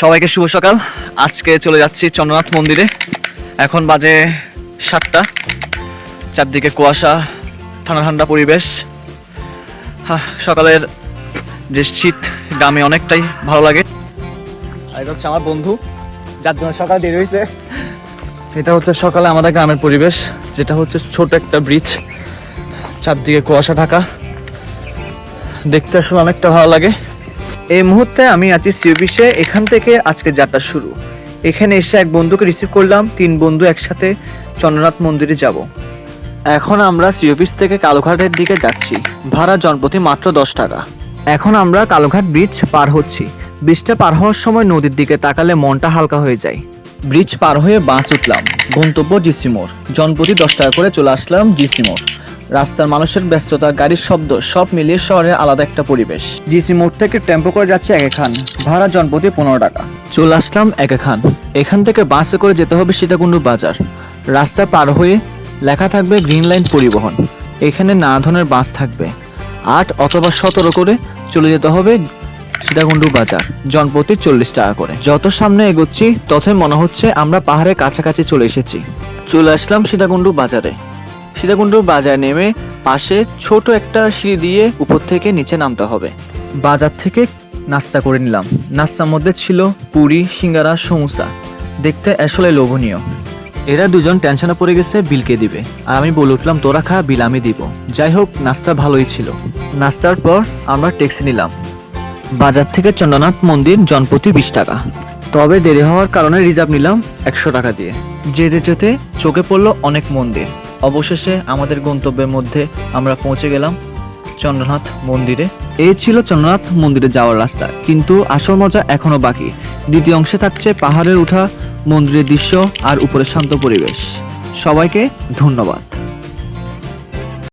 সবাইকে শুভ সকাল। আজকে চলে যাচ্ছি চন্দ্রনাথ মন্দিরে। এখন বাজে সাতটা। চারদিকে কুয়াশা, ঠান্ডা ঠান্ডা পরিবেশ। হ্যাঁ সকালের যে শীত, গ্রামে অনেকটাই ভালো লাগে। আর এটা হচ্ছে আমার বন্ধু, যার জন্য সকাল দেরি হয়েছে। এটা হচ্ছে সকালে আমাদের গ্রামের পরিবেশ, যেটা হচ্ছে ছোট একটা ব্রিজ চারদিকে কুয়াশা ঢাকা। দেখতে আসলে অনেকটা ভালো লাগে। এই মুহূর্তে আমি আছি সিউবিশে এখান থেকে আজকে যাত্রা শুরু। এখানে এসে এক বন্ধুকে রিসিভ করলাম, তিন বন্ধু একসাথে চন্দ্রনাথ মন্দিরে যাব। এখন আমরা সিওপিস থেকে কালোঘাটের দিকে যাচ্ছি। ভাড়া জনপ্রতি মাত্র দশ টাকা। এখন আমরা কালোঘাট ব্রিজ পার হচ্ছি। ব্রিজটা পার হওয়ার সময় নদীর দিকে তাকালে মনটা হালকা হয়ে যায়। ব্রিজ পার হয়ে বাস উঠলাম। গন্তব্য জিসি মোড়। জনপ্রতি দশ টাকা করে চলে আসলাম জিসি মোড়। রাস্তার মানুষের ব্যস্ততা গাড়ির শব্দ সব মিলিয়ে শহরে আলাদা একটা পরিবেশ। জিসি মোড় থেকে টেম্পো করে যাচ্ছে এক খান ভাড়া জনপ্রতি পনেরো টাকা। চলে আসলাম এক খান এখান থেকে বাসে করে যেতে হবে সীতাকুণ্ডু বাজার। রাস্তা পার হয়ে লেখা থাকবে গ্রিন লাইন পরিবহন। এখানে নানা ধরনের বাস থাকবে। আট অথবা সতেরো করে চলে যেতে হবে সীতাকুণ্ডু বাজার। জনপ্রতি চল্লিশ টাকা করে। যত সামনে এগোচ্ছি ততই মনে হচ্ছে আমরা পাহাড়ের কাছাকাছি চলে এসেছি। চলে আসলাম সীতাকুণ্ডু বাজারে। সীতাকুণ্ডুর বাজার নেমে পাশে ছোট একটা সিঁড়ি দিয়ে উপর থেকে নিচে নামতে হবে। বাজার থেকে নাস্তা করে নিলাম। নাস্তার মধ্যে ছিল পুরি সিঙ্গারা সমুসা। দেখতে আসলে লোভনীয়। এরা দুজন টেনশনে পড়ে গেছে বিলকে দিবে। আর আমি বলে উঠলাম তোরা খা বিল আমি দিব। যাই হোক নাস্তা ভালোই ছিল। নাস্তার পর আমরা ট্যাক্সি নিলাম। বাজার থেকে চন্দ্রনাথ মন্দির জনপ্রতি বিশ টাকা। তবে দেরি হওয়ার কারণে রিজার্ভ নিলাম একশো টাকা দিয়ে। যেতে যেতে চোখে পড়ল অনেক মন্দির। অবশেষে আমাদের গন্তব্যের মধ্যে আমরা পৌঁছে গেলাম চন্দ্রনাথ মন্দিরে। এই ছিল চন্দ্রনাথ মন্দিরে যাওয়ার রাস্তা, কিন্তু আসল মজা এখনও বাকি। দ্বিতীয় অংশে থাকছে পাহাড়ের উঠা, মন্দিরের দৃশ্য আর উপরে শান্ত পরিবেশ। সবাইকে ধন্যবাদ।